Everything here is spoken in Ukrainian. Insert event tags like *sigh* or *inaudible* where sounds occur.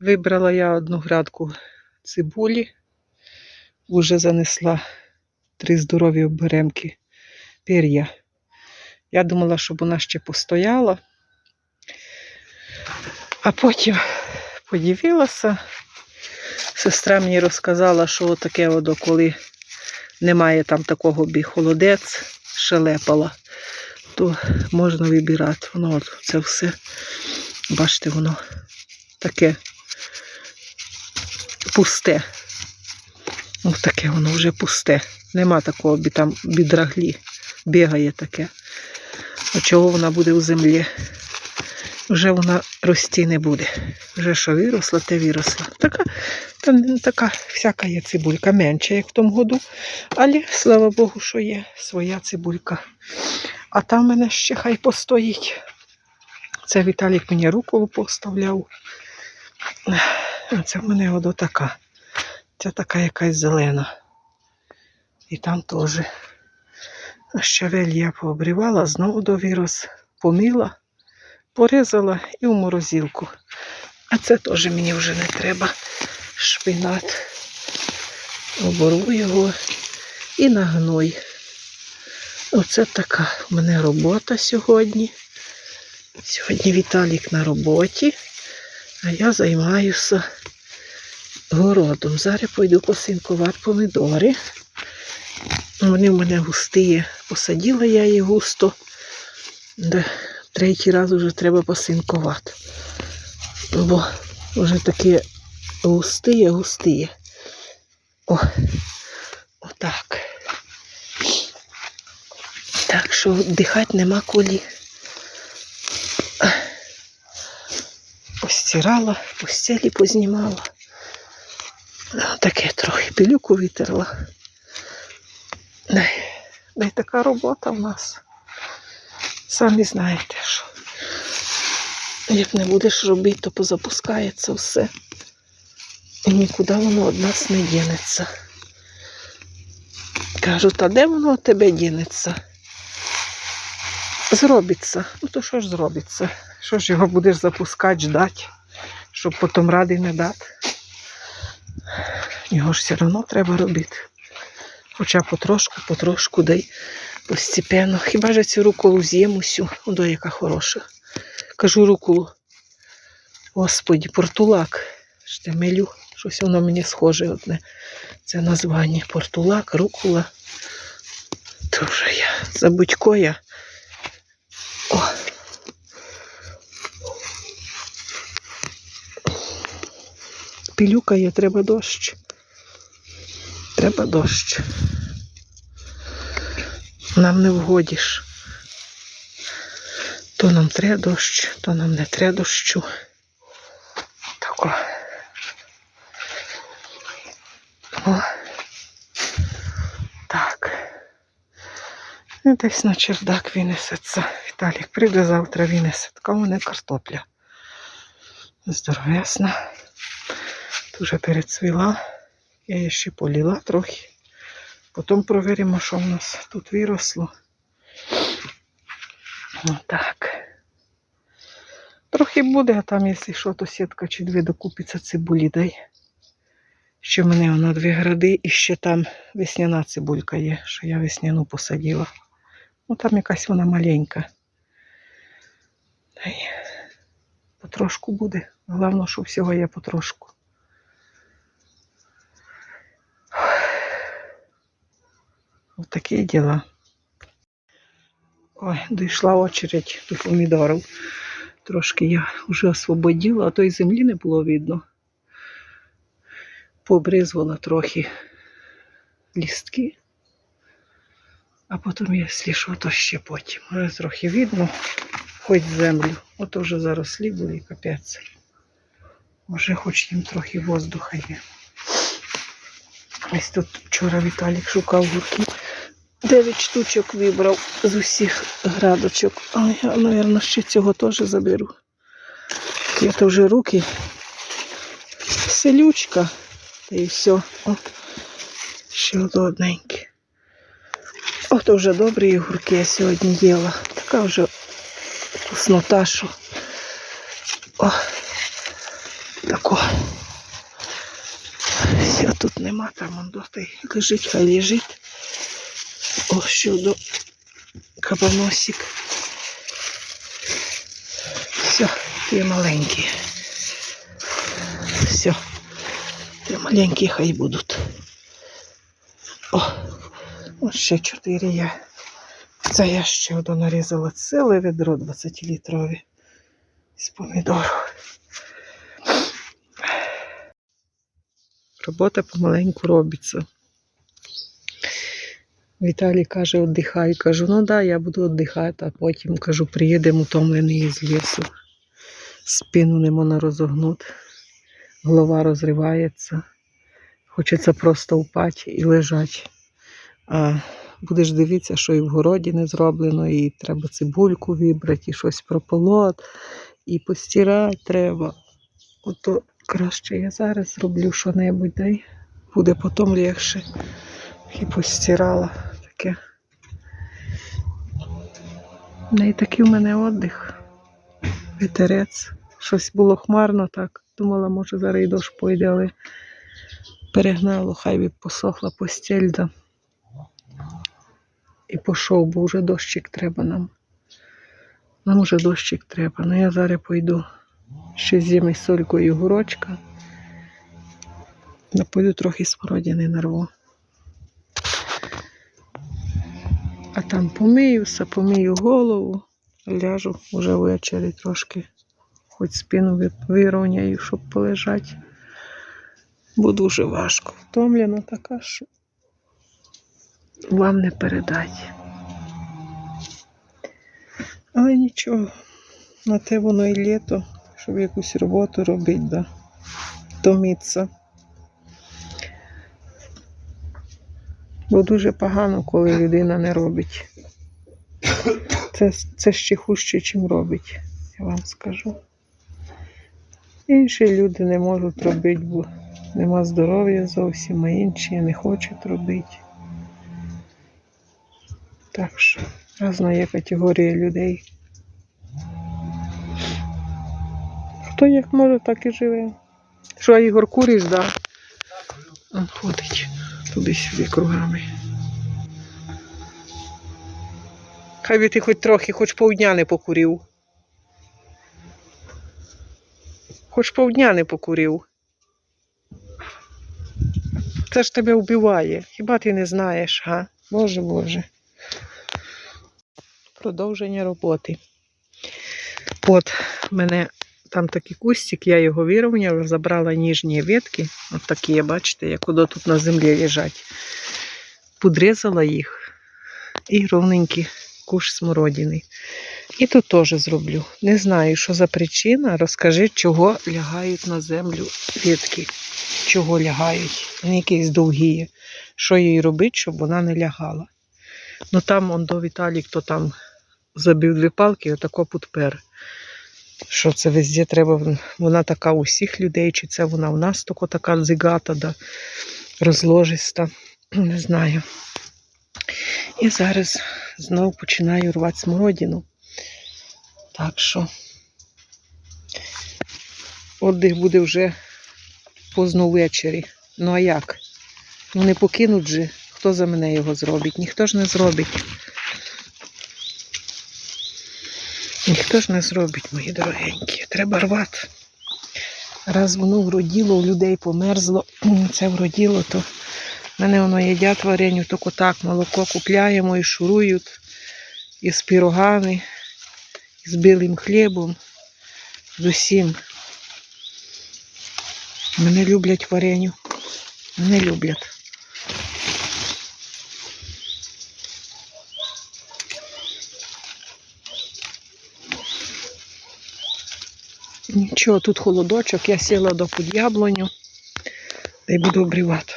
Вибрала я одну грядку цибулі, вже занесла три здорові оберемки пір'я. Я думала, щоб вона ще постояла, а потім подивилася. Сестра мені розказала, що таке, воно, коли немає там такого бі холодець, шелепала, то можна вибирати. Воно от це все, бачите, воно таке пусте. Ось таке воно вже пусте. Нема такого там бідраглі. Бігає таке. А чого вона буде у землі? Вже вона рости не буде. Вже що виросла, те виросла. Така, та, така всяка є цибулька, менша, як в тому году. Але слава Богу, що є своя цибулька. А там мене ще хай постоїть. Це Віталік мені руку поставляв. А це в мене от така. Це така якась зелена. І там теж. Щавель я пообрівала, знову довірос, помила, порізала і в морозилку. А це теж мені вже не треба. Шпинат. Оборву його і на гной. Оце така в мене робота сьогодні. Сьогодні Віталік на роботі, а я займаюся городом. Зараз пойду посинкувати помидори. Вони в мене густі. Посадила я їх густо. Де третій раз вже треба посинкувати. Бо вже такі густі, густі. О, отак. Так що дихати нема колі. Постирала, постелі познімала. Таке трохи пилюку витерла. Дай така робота в нас. Самі знаєте, що як не будеш робити, то позапускається все. І нікуди воно від нас не дінеться. Кажу, та де воно від тебе дінеться? Зробиться. Ну то що ж зробиться? Що ж його будеш запускати, ждати, щоб потім ради не дати? Його ж все одно треба робити. Хоча потрошку, потрошку, дай постепенно. Хіба ж я цю руколу з'їм усю, Оно яка хороша. Кажу руколу. Господі, портулак. Штемелю. Щось воно мені схоже одне. Це названня. Портулак, рукола. То вже я забудько я. Пілюкає, треба дощ. Треба дощ. Нам не вгодиш. То нам треба дощ, то нам не треба дощу. Тако. О. Так. І десь на чердак винесеться. Віталік прийде завтра винесе. Така у мене картопля. Дуже перецвіла. Я її ще поліла трохи. Потім провіримо, що в нас тут виросло. Отак. Трохи буде, а там, якщо що, то сітка чи дві докупиться цибулі дай. Ще в мене вона дві гради і ще там весняна цибулька є, що я весняну посадила. Ну там якась вона маленька. Дай. Потрошку буде. Головне, що всього є потрошку. Ось такі діла. Ой, дійшла очередь до помідорів. Трошки я вже освободила, а то й землі не було видно. Побризвала трохи лістки, а потім, якщо що, то ще потім. Вже трохи видно, хоч землю. Ото вже зарослі були і капець. Може, хоч їм трохи воздуха є. Ось тут вчора Віталік шукав гурки. Дев'ять штучок вибрав з усіх градочок. Але я, мабуть, ще цього теж заберу. Я то вже руки. Селючка. Та і все. О, ще одненьке. Ото вже добрі огурки я сьогодні їла. Така вже вкуснота, що. О, тако. нема, там он дотий лежить, хай лежить. О, щодо кабаносик. Все, ти маленькі. Все. Ти маленькі хай будуть. О, ось ще чотири є. Це я ще одну нарізала ціле відро 20-літрові з помідору. Робота помаленьку робиться. Віталій каже, віддихай. Кажу, ну да, я буду віддихати, а потім кажу, приїдемо утомлений із лісу. Спину не можна розогнути. Голова розривається. Хочеться просто впати і лежати. А будеш дивитися, що і в городі не зроблено, і треба цибульку вибрати, і щось прополоть, і постирати треба. Ото краще я зараз зроблю що-небудь, да й буде потім легше. І постирала таке. Не і такий в мене віддих. Вітерець. Щось було хмарно так. Думала, може зараз і дощ пойде, але перегнало, хай би посохла постіль. Да. І пішов, бо вже дощик треба нам. Нам уже дощик треба. Ну я зараз пойду ще з'їм із солькою гурочка. Напою трохи смородини нарву. А там помиюся, помию голову, ляжу вже ввечері трошки, хоч спину ви- вирівняю, щоб полежати. Бо дуже важко. Втомлена така, що вам не передати. Але нічого, на те воно і літо, щоб якусь роботу робити, да. Томіться. Бо дуже погано, коли людина не робить. Це, це ще хуже, чим робить, я вам скажу. Інші люди не можуть робити, бо нема здоров'я зовсім, а інші не хочуть робити. Так що різна є категорія людей. Хто як може, так і живе. Що, Ігор, куриш, да? Ходить туди-сюди кругами. Хай би ти хоч трохи, хоч півдня не покурив. Хоч півдня не покурив. Це ж тебе вбиває. Хіба ти не знаєш, га? Боже Боже. Продовження роботи. От, мене там такий кустик, я його вирівняла, забрала ніжні ветки, такі, бачите, як ото тут на землі лежать. Подрізала їх і ровненький куш смородини. І тут теж зроблю. Не знаю, що за причина. Розкажи, чого лягають на землю ветки. Чого лягають. Вони якісь довгі. Що їй робити, щоб вона не лягала. Ну там он до Віталій, хто там забив дві палки, отако підпер. Що це везде треба. Вона така у всіх людей, чи це вона у нас тако така дзигата, да, розложиста. Не знаю. І зараз знову починаю рвати смородину. Так що отдих буде вже поздно ввечері. Ну а як? Ну не покинуть же, хто за мене його зробить? Ніхто ж не зробить. Ніхто ж не зробить, мої дорогенькі. Треба рвати. Раз воно вроділо, у людей померзло, *clears throat* це вроділо, то мене воно їдять вареню, тільки так молоко купляємо і шурують, і з пірогами, і з білим хлібом, з усім. Мене люблять вареню. Мене люблять. Нічого, тут холодочок, я сіла до яблуню й буду обрівати.